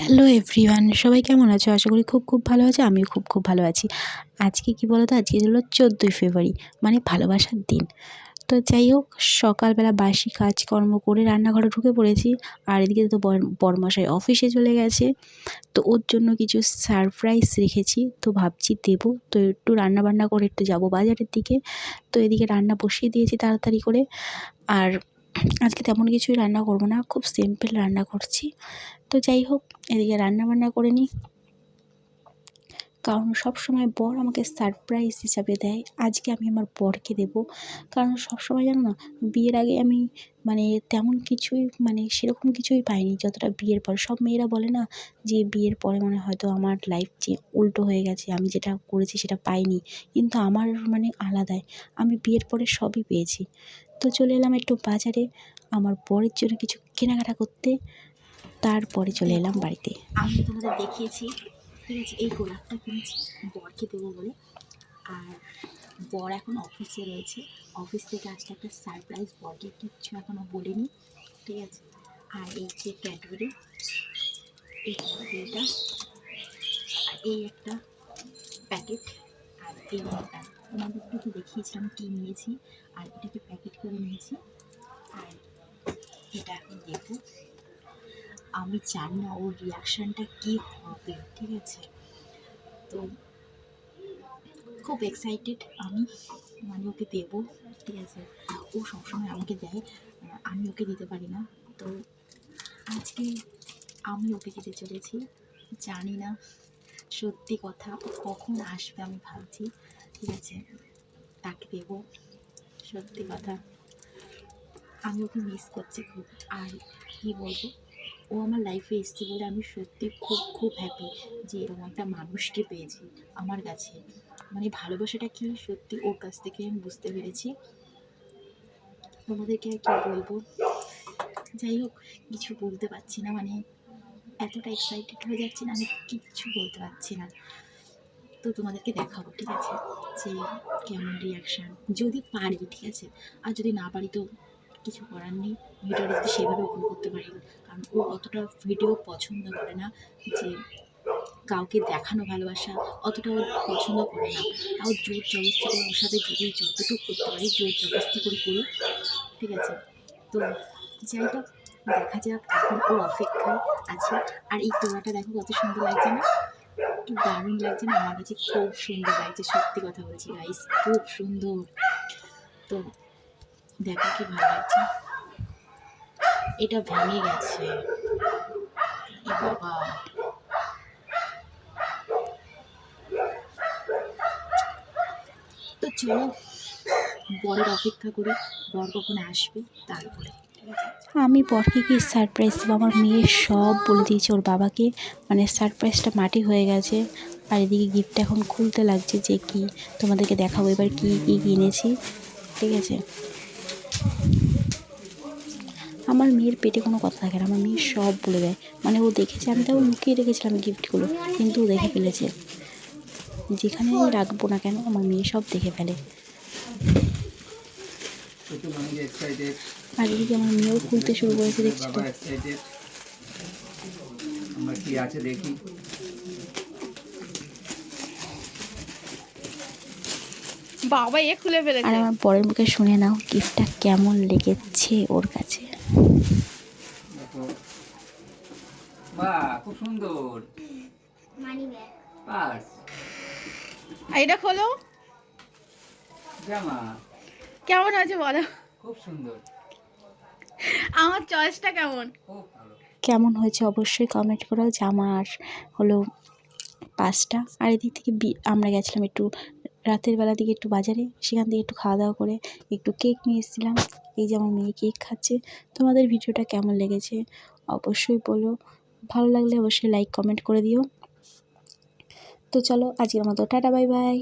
Hello everyone, সবাই কেমন আছো? আশা করি খুব খুব ভালো আছে, আমিও খুব খুব ভালো আছি। আজকে কি বলো তো আজকে হলো চোদ্দোই ফেব্রুয়ারি মানে ভালোবাসার দিন। তো যাই হোক, সকালবেলা বাসি কাজকর্ম করে রান্নাঘরে ঢুকে পড়েছি, আর এদিকে তো বরমশাই অফিসে চলে গেছে। তো ওর জন্য কিছু সারপ্রাইজ রেখেছি, তো ভাবছি দেবো। তো একটু রান্না বান্না করে একটু যাব বাজারের দিকে। তো এদিকে রান্না বসিয়ে দিয়েছি তাড়াতাড়ি করে। আর আজকে তেমন কিছুই রান্না করব না, খুব সিম্পল রান্না করছি। তো যাই হোক, এদিকে রান্না বান্না করে নিই। কারণ সব সময় বর আমাকে সারপ্রাইজ হিসাবে দেয়। আজকে আমি আমার বরকে দেব। কারণ সব সময় জানো না, বিয়ের আগে আমি মানে তেমন কিছুই মানে সেরকম কিছুই পাইনি যতটা বিয়ের পর। সব মেয়েরা বলে না যে বিয়ের পরে মানে হয়তো আমার লাইফ যে উল্টো হয়ে গেছে, আমি যেটা করেছি সেটা পাইনি। কিন্তু আমার মানে আলাদাই। আমি বিয়ের পরে সবই পেয়েছি। তো চলে এলাম একটু বাজারে আমার বরের জন্য কিছু কেনাকাটা করতে। তারপরে চলে এলাম বাড়িতে। আমি তোমাদের দেখিয়েছি ঠিক আছে এই গোলাপটা কিনেছি বরকে দেবো বলে। আর বর এখন অফিসে রয়েছে। অফিস থেকে আজকে একটা সারপ্রাইজ বরকে কিচ্ছু এখনও বলিনি, ঠিক আছে? আর এই যে ক্যাডবেরি এই ক্যাডবেরিটা আর এই একটা প্যাকেট আর এই একটা। তোমাদেরকে দেখিয়েছিলাম কী নিয়েছি, আর এটাকে প্যাকেট করে নিয়েছি। আর এটা এখন দেখব। আমি জানি না ওর রিয়াকশানটা কী হবে, ঠিক আছে? তো খুব এক্সাইটেড আমি মানে ওকে দেবো, ঠিক আছে? ও সবসময় আমাকে দেয়, আমি ওকে দিতে পারি না। তো আজকে আমি ওকে দিতে চলেছি, জানি না সত্যি কথা কখন আসবে আমি ভাবছি, ঠিক আছে? তাকে দেবো, সত্যি কথা। আমি ওকে মিস করছি খুব, আর কী বলব? ও আমার লাইফে এসছে বলে আমি সত্যি খুব খুব হ্যাপি যে এরকম একটা মানুষকে পেয়েছি আমার কাছে। মানে ভালোবাসাটা কি সত্যি ওর কাছ থেকে আমি বুঝতে পেরেছি। তোমাদেরকে আর কী বলব? যাই হোক, কিছু বলতে পারছি না মানে এতটা এক্সাইটেড হয়ে যাচ্ছি না, আমি কিচ্ছু বলতে পারছি না। তো তোমাদেরকে দেখাবো, ঠিক আছে? যে কেমন রিয়াকশান যদি পারি, ঠিক আছে? আর যদি না পারি তো কিছু করার নেই। ভিডিওটা যদি সেভাবে ওপেন করতে পারি। কারণ ও অতটা ভিডিও পছন্দ করে না যে কাউকে দেখানো ভালোবাসা অতটা ও পছন্দ করে না। তাও জোর জবস্তি করে ওর সাথে যদি যতটুকু করতে পারি, জোর জবস্তি করে করি ঠিক আছে? তো যাই হোক, দেখা যাক এখন ও অপেক্ষায় আছে। আর এই তোড়াটা দেখো কত সুন্দর লাগছে না? কি দারুণ লাগছে না? আমার কাছে খুব সুন্দর লাগছে। সত্যি কথা বলছি গাইস খুব সুন্দর। তো দেখো কি ভালো লাগছে। এটা ভেঙে গেছে। বাবা। তো চলো বরের অপেক্ষা করি, বর কখন আসবে তারপরে। আমি বরকে কি সারপ্রাইজ দেবো? আমার মেয়ে সব বলে দিয়েছে ওর বাবাকে। মানে সারপ্রাইজটা মাটি হয়ে গেছে। আর এদিকে গিফটটা এখন খুলতে লাগছে যে কি তোমাদেরকে দেখাবো। এবার কী কী কিনেছি ঠিক আছে? আমার মেয়ের পেটে কোনো কথা থাকে না, আমার মেয়ে সব বলে দেয়। মানে ও দেখেছে, আমি তাও লুকিয়ে রেখেছিলাম গিফটগুলো কিন্তু ও দেখে ফেলেছে। যেখানে আমি রাখব না কেন, আমার মেয়ে সব দেখে ফেলে। আর এদিকে আমার মেয়েও খুলতে শুরু করেছে, দেখছি তো। কি আছে দেখি। বাবা এ খুলে আর আমার পরের মুখে শুনে নাও গিফটটা কেমন লেগেছে ওর কাছে। বাহ খুব সুন্দর। পার্স। আর এটা খোলো। জামা। কেমন আছে বলো? খুব সুন্দর। আমার চয়েসটা কেমন? খুব ভালো। কেমন হয়েছে অবশ্যই কমেন্ট করো জামার হলো পাঁচটা আর এদিক থেকে বি- আমরা গেছিলাম একটু রাতের বেলা দিকে একটু বাজারে, সেখান থেকে একটু খাওয়া দাওয়া করে একটু কেক নিয়ে এসেছিলাম। এই যে আমার মেয়ে কেক খাচ্ছে। তোমাদের ভিডিওটা কেমন লেগেছে? অবশ্যই বলো। ভালো লাগলে অবশ্যই লাইক কমেন্ট করে দিও। তো চলো, আজকের মতো টাটা বাই বাই